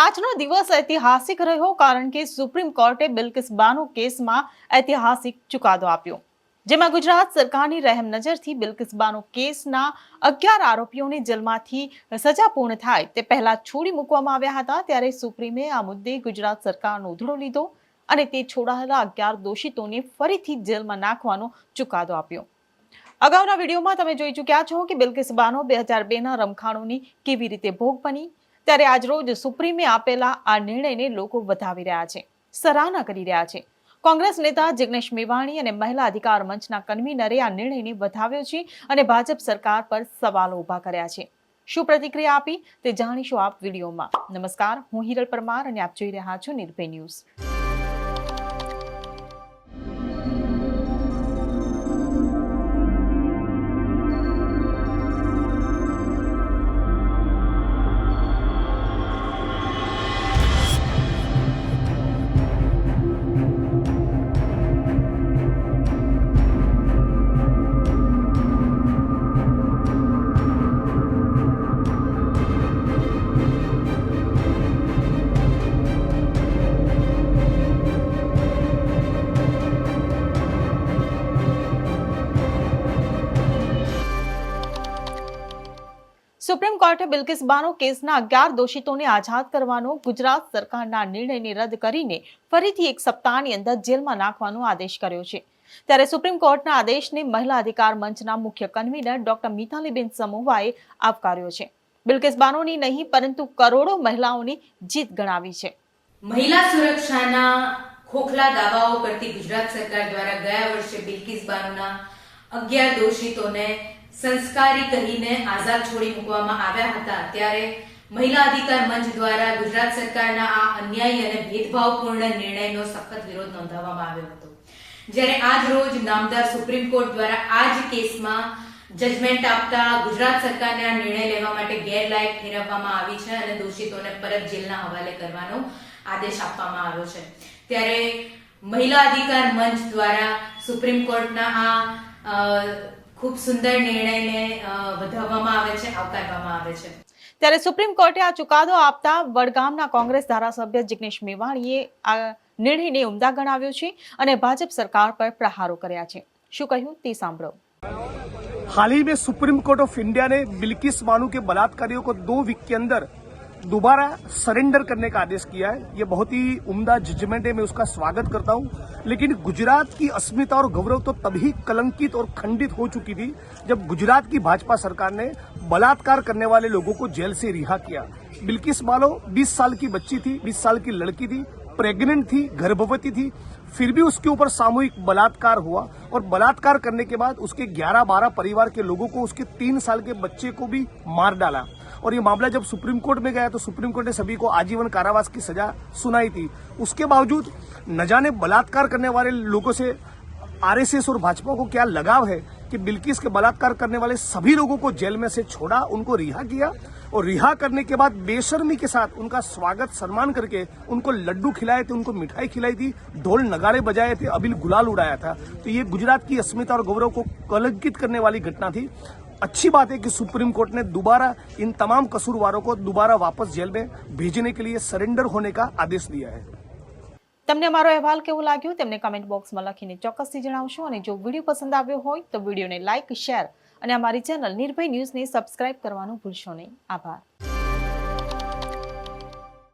આજનો દિવસ ઐતિહાસિક રહ્યો કારણ કે સુપ્રીમ કોર્ટે બિલકિસ બાનો કેસમાં ઐતિહાસિક ચુકાદો આપ્યો. જેમાં ગુજરાત સરકારની રહેમ નજરથી બિલકિસ બાનો કેસના અગિયાર આરોપીઓને જેલમાંથી સજા પૂર્ણ થાય તે પહેલા છોડી મૂકવામાં આવ્યા હતા ત્યારે સુપ્રીમે આ મુદ્દે ગુજરાત સરકારનો ઉધડો લીધો અને તે છોડાયેલા અગિયાર દોષિતોને ફરીથી જેલમાં નાખવાનો ચુકાદો આપ્યો. અગાઉના વિડીયોમાં તમે જોઈ ચૂક્યા છો કે બિલકિસ બાનો બે હજાર બેના રમખાણોની કેવી રીતે ભોગ બની ત્યારે આજરોજ સુપ્રીમે આપેલા આ નિર્ણયને લોકો વધાવી રહ્યા છે, સરાહના કરી રહ્યા છે. કોંગ્રેસ નેતા જિગ્નેશ મેવાણી અને મહિલા અધિકાર મંચના કન્વીનરે આ નિર્ણયને વધાવ્યો છે અને ભાજપ સરકાર પર સવાલો ઊભા કર્યા છે. શું પ્રતિક્રિયા આપી તે જાણીશું આપ વિડીયોમાં. નમસ્કાર, હું હિરલ પરમાર અને આપ જોઈ રહ્યા છો નિર્ભય ન્યૂઝ. સુપ્રીમ કોર્ટે બિલ્કિસ કેસના અગિયાર દોષિતોને આઝાદ કરવાનો ગુજરાત સરકારના નિર્ણયને રદ કરીને ફરીથી એક સપ્તાહની અંદર જેલમાં નાખવાનો આદેશ કર્યો છે. ત્યારે સુપ્રીમ કોર્ટના આદેશને મહિલા અધિકાર મંચના મુખ્ય કન્વીનર ડોક્ટર મિતાલીબેન સમોવાએ આવકાર્યો છે. બિલ્કિસ બાનોની નહીં, પરંતુ કરોડો મહિલાઓની જીત ગણાવી છે. મહિલા સુરક્ષાના ખોખલા દાવાઓ કરતી ગુજરાત સરકાર દ્વારા ગયા વર્ષે બિલ્કિસ અગિયાર દોષિતોને સંસ્કારી કહીને આઝાદ છોડી મૂકવામાં આવ્યા હતા, ત્યારે મહિલા અધિકાર મંચ દ્વારા ગુજરાત સરકારના આ અન્યાયી અને ભેદભાવપૂર્ણ નિર્ણયનો સખત વિરોધ નોંધાવવામાં આવ્યો હતો. જ્યારે આજ રોજ નામદાર સુપ્રીમ કોર્ટ દ્વારા આ જ કેસમાં જજમેન્ટ આપતા ગુજરાત સરકારને આ નિર્ણય લેવા માટે ગેરલાયક ઠેરવવામાં આવી છે અને દોષિતોને પરત જેલના હવાલે કરવાનો આદેશ આપવામાં આવ્યો છે. ત્યારે મહિલા અધિકાર મંચ દ્વારા સુપ્રીમ કોર્ટના આ ખૂબ સુંદર નિર્ણયને અ, વધાવવામાં આવે છે આવકારવામાં આવે છે ત્યારે સુપ્રીમ કોર્ટે આ ચુકાદો આપતા વડગામના કોંગ્રેસ ધારાસભ્ય જિગ્નેશ મેવાણીએ આ નિર્ણયને ઉમદા ગણાવ્યો છે અને ભાજપ સરકાર પર પ્રહારો કર્યા છે શું કહ્યું તે સાંભળો हाल ही में सुप्रीम कोर्ट ऑफ इंडिया ने बिल्किस बानू के बलात्कारियों को दो वीक के अंदर दोबारा सरेंडर करने का आदेश किया है। ये बहुत ही उम्दा जजमेंट है, मैं उसका स्वागत करता हूँ। लेकिन गुजरात की अस्मिता और गौरव तो तभी कलंकित और खंडित हो चुकी थी जब गुजरात की भाजपा सरकार ने बलात्कार करने वाले लोगों को जेल से रिहा किया। बिल्किस मालो 20 साल की बच्ची थी 20 साल की लड़की थी, प्रेग्नेंट थी, गर्भवती थी, फिर भी उसके ऊपर सामूहिक बलात्कार हुआ और बलात्कार करने के बाद उसके 11-12 परिवार के लोगों को उसके तीन साल के बच्चे को भी मार डाला। और ये मामला जब सुप्रीम कोर्ट में गया तो सुप्रीम कोर्ट ने सभी को आजीवन कारावास की सजा सुनाई थी। उसके बावजूद न जाने बलात्कार करने वाले लोगों से आरएसएस और भाजपा को क्या लगाव है कि बिल्किस के बलात्कार करने वाले सभी लोगों को जेल में से छोड़ा, उनको रिहा किया और रिहा करने के बाद बेशर्मी के साथ उनका स्वागत सम्मान करके उनको लड्डू खिलाए थे, उनको मिठाई खिलाई थी, ढोल नगाड़े बजाए थे, अबिल गुलाल उड़ाया था। तो ये गुजरात की अस्मिता और गौरव को कलंकित करने वाली घटना थी। अच्छी बात है कि सुप्रीम कोर्ट ने दोबारा इन तमाम कसूरवारों को दोबारा वापस जेल में भेजने के लिए सरेंडर होने का आदेश दिया है તમને અમારો અહેવાલ કેવો લાગ્યો તેમને કમેન્ટ બોક્સમાં લખીને ચોક્કસથી જણાવશો અને જો વિડીયો પસંદ આવ્યો હોય તો વિડીયોને લાઇક શેર અને અમારી ચેનલ નિર્ભય ન્યૂઝને સબસ્ક્રાઇબ કરવાનું ભૂલશો નહીં આભાર